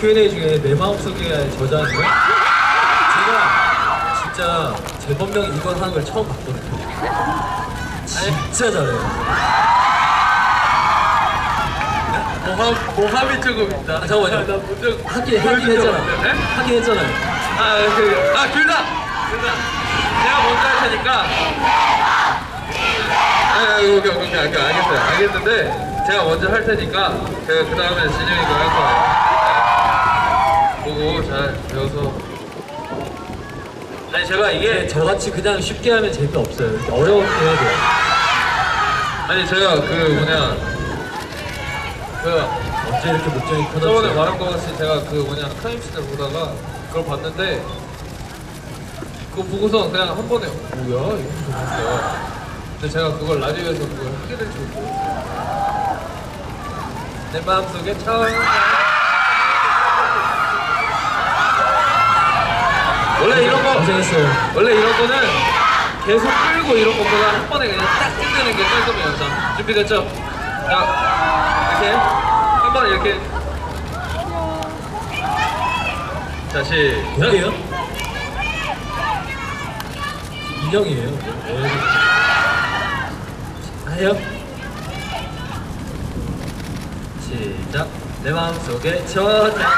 Q&A 중에 내 마음속에 저장인 거? 제가 진짜 재범명이 이걸 하는 걸 처음 봤거든요. 진짜 잘해요. 모함, 모함이 조금 있다. 아, 잠깐만요. 나본적 하긴 하긴 했잖아. 네? 하긴 했잖아요. 아, 그, 아, 둘 다! 둘 다. 제가 먼저 할 테니까. 아, 오케이, 오케이, 오케이, 오케이, 알겠어요. 알겠는데, 제가 먼저 할 테니까, 그 다음에 진영이가 할 거예요. 보고 잘 배워서. 아니, 제가 이게 저같이 그냥 쉽게 하면 재미없어요. 이렇게 어려운 게 해야 돼요. 아니, 제가 그 뭐냐, 그, 언제 이렇게 목적이 커졌지? 저번에 말한 것 같이 제가 그 뭐냐 타임시대 보다가 그걸 봤는데 그거 보고서 그냥 한 번에 뭐야 이러면서 봤어요 근데 제가 그걸 라디오에서 그걸 하게 될줄 몰랐어요 내 마음속에 처음 원래 이런 거 고생했어요. 원래 이런 거는 계속 끌고 이런 것보다 한 번에 그냥 딱 끝내는 게 깔끔해요. 자, 준비됐죠? 자, 이렇게 한 번에 이렇게. 자, 시작. 여기에요? 인형이에요. 네. 하요? 시작. 내 마음속에 저장.